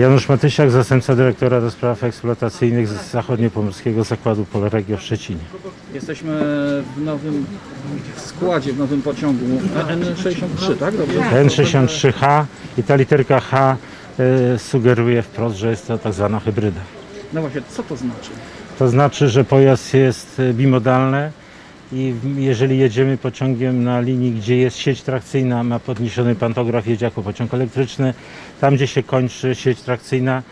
Janusz Matysiak, zastępca dyrektora do spraw eksploatacyjnych z Zachodniopomorskiego Zakładu Polregio w Szczecinie. Jesteśmy w nowym składzie, w nowym pociągu N63, tak? Dobrze? N63H i ta literka H y, sugeruje wprost, że jest to tak zwana hybryda. No właśnie, co to znaczy? To znaczy, że pojazd jest y, bimodalny i jeżeli jedziemy pociągiem na linii, gdzie jest sieć trakcyjna, ma podniesiony pantograf, jedzie jako pociąg elektryczny. Tam, gdzie się kończy sieć trakcyjna,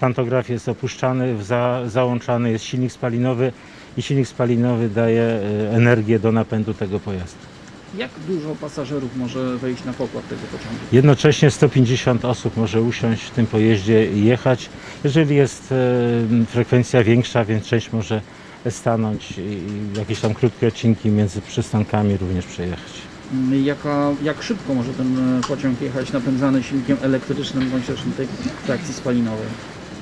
pantograf jest opuszczany, za, załączany jest silnik spalinowy i silnik spalinowy daje y, energię do napędu tego pojazdu. Jak dużo pasażerów może wejść na pokład tego pociągu? Jednocześnie 150 osób może usiąść w tym pojeździe i jechać. Jeżeli jest e, frekwencja większa, więc część może stanąć i jakieś tam krótkie odcinki między przystankami również przejechać. Jaka, jak szybko może ten e, pociąg jechać napędzany silnikiem elektrycznym bądź też tej trakcji spalinowej?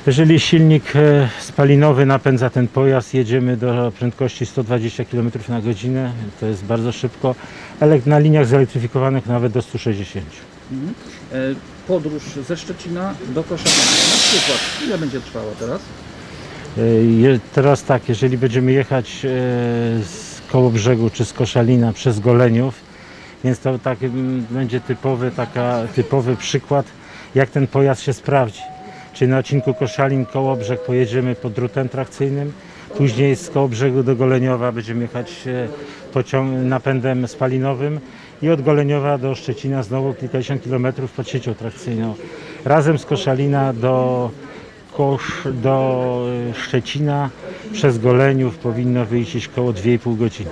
Jeżeli silnik e, spalinowy napędza ten pojazd, jedziemy do prędkości 120 km na godzinę, to jest bardzo szybko. Na liniach zelektryfikowanych nawet do 160. Mhm. E, Podróż ze Szczecina do Koszalina na przykład, ile będzie trwała teraz? Teraz tak, jeżeli będziemy jechać e, z koło brzegu czy z Koszalina przez Goleniów, więc to tak mm, będzie typowy, taka, typowy przykład, jak ten pojazd się sprawdzi. Czyli na odcinku Koszalin koło brzeg pojedziemy pod drutem trakcyjnym, później z koło brzegu do Goleniowa będziemy jechać e, pociąg, napędem spalinowym i od Goleniowa do Szczecina znowu kilkadziesiąt kilometrów pod siecią trakcyjną. Razem z Koszalina do Kosz do Szczecina przez Goleniów powinno wyjść około 2,5 godziny.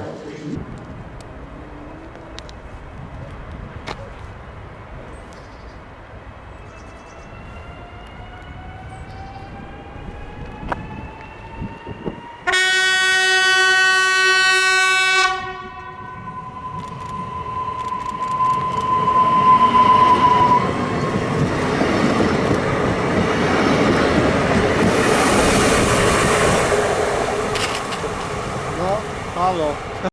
halo.